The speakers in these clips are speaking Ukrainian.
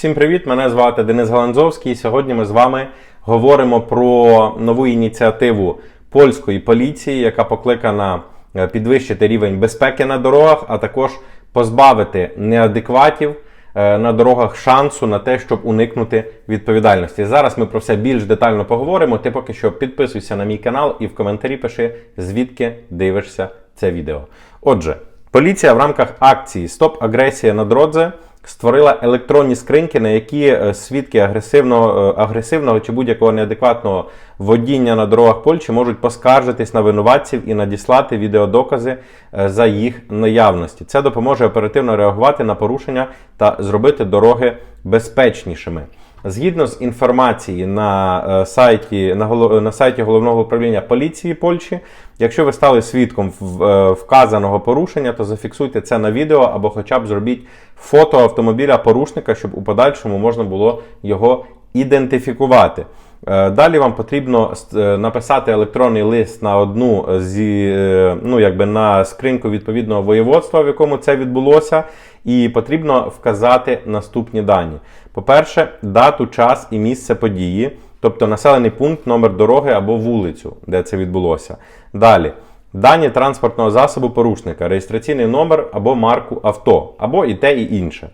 Всім привіт! Мене звати Денис Галанзовський. І сьогодні ми з вами говоримо про нову ініціативу польської поліції, яка покликана е, підвищити рівень безпеки на дорогах, а також позбавити неадекватів е, на дорогах шансу на те, щоб уникнути відповідальності. Зараз ми про все більш детально поговоримо. Ти поки що підписуйся на мій канал і в коментарі пиши, звідки дивишся це відео. Отже, поліція в рамках акції Стоп агресія на дродзе створила електронні скриньки, на які е, свідки агресивного, е, агресивного чи будь-якого неадекватного водіння на дорогах Польщі можуть поскаржитись на винуватців і надіслати відеодокази е, за їх наявності. Це допоможе оперативно реагувати на порушення та зробити дороги безпечнішими. Згідно з інформації на е, сайті на, голов... на сайті головного управління поліції Польщі, якщо ви стали свідком е, вказаного порушення, то зафіксуйте це на відео або хоча б зробіть фото автомобіля порушника, щоб у подальшому можна було його ідентифікувати. Е, Далі вам потрібно е, написати електронний лист на одну зі е, ну якби на скриньку відповідного воєводства, в якому це відбулося, і потрібно вказати наступні дані. По-перше, дату, час і місце події, тобто населений пункт, номер дороги або вулицю, де це відбулося. Далі. Дані транспортного засобу порушника, реєстраційний номер або марку авто, або і те, і інше.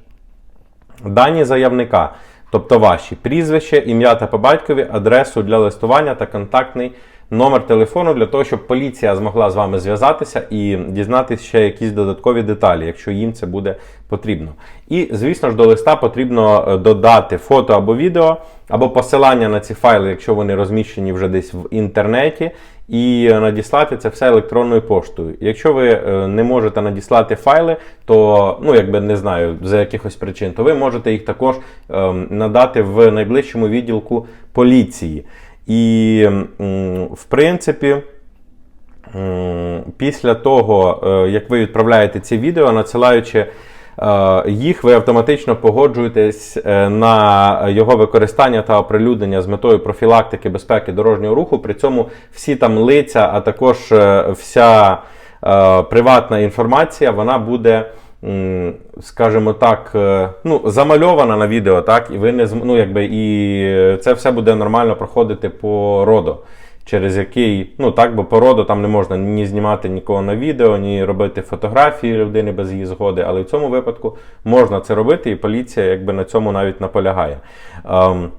Дані заявника, тобто ваші прізвище, ім'я та по батькові, адресу для листування та контактний номер телефону для того, щоб поліція змогла з вами зв'язатися і дізнатися ще якісь додаткові деталі, якщо їм це буде потрібно. І, звісно ж, до листа потрібно е, додати фото або відео, або посилання на ці файли, якщо вони розміщені вже десь в інтернеті. І надіслати це все електронною поштою. Якщо ви е, не можете надіслати файли, то ну якби не знаю за якихось причин, то ви можете їх також ем, надати в найближчому відділку поліції. І в принципі. Після того, е, як ви відправляєте ці відео, надсилаючи е, їх, ви автоматично погоджуєтесь е, на його використання та оприлюднення з метою профілактики безпеки дорожнього руху. При цьому всі там лиця, а також вся приватна інформація, вона буде. Скажімо так, е, ну, замальована на відео, так, і ви не ну, якби, і це все буде нормально проходити по роду через який, ну так, бо породу там не можна ні знімати нікого на відео, ні робити фотографії людини без її згоди. Але в цьому випадку можна це робити, і поліція якби на цьому навіть наполягає. Ем,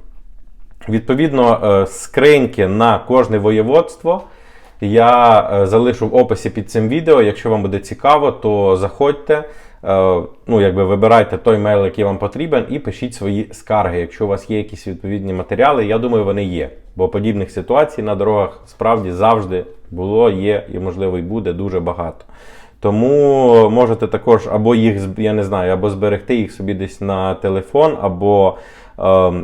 Відповідно, е, скриньки на кожне воєводство я е, залишу в описі під цим відео. Якщо вам буде цікаво, то заходьте. е, Ну, якби вибирайте той мейл, який вам потрібен, і пишіть свої скарги. Якщо у вас є якісь відповідні матеріали, я думаю, вони є. Бо подібних ситуацій на дорогах справді завжди було, є і, можливо, і буде дуже багато. Тому можете також або їх я не знаю, або зберегти їх собі десь на телефон, або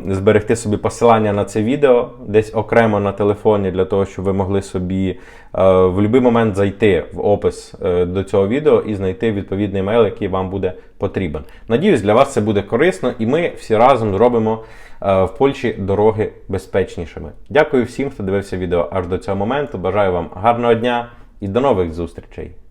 зберегти собі посилання на це відео десь окремо на телефоні, для того, щоб ви могли собі е, в будь-який момент зайти в опис е, до цього відео і знайти відповідний мейл, який вам буде потрібен. Надіюсь, для вас це буде корисно, і ми всі разом зробимо е, в Польщі дороги безпечнішими. Дякую всім, хто дивився відео аж до цього моменту. Бажаю вам гарного дня і до нових зустрічей!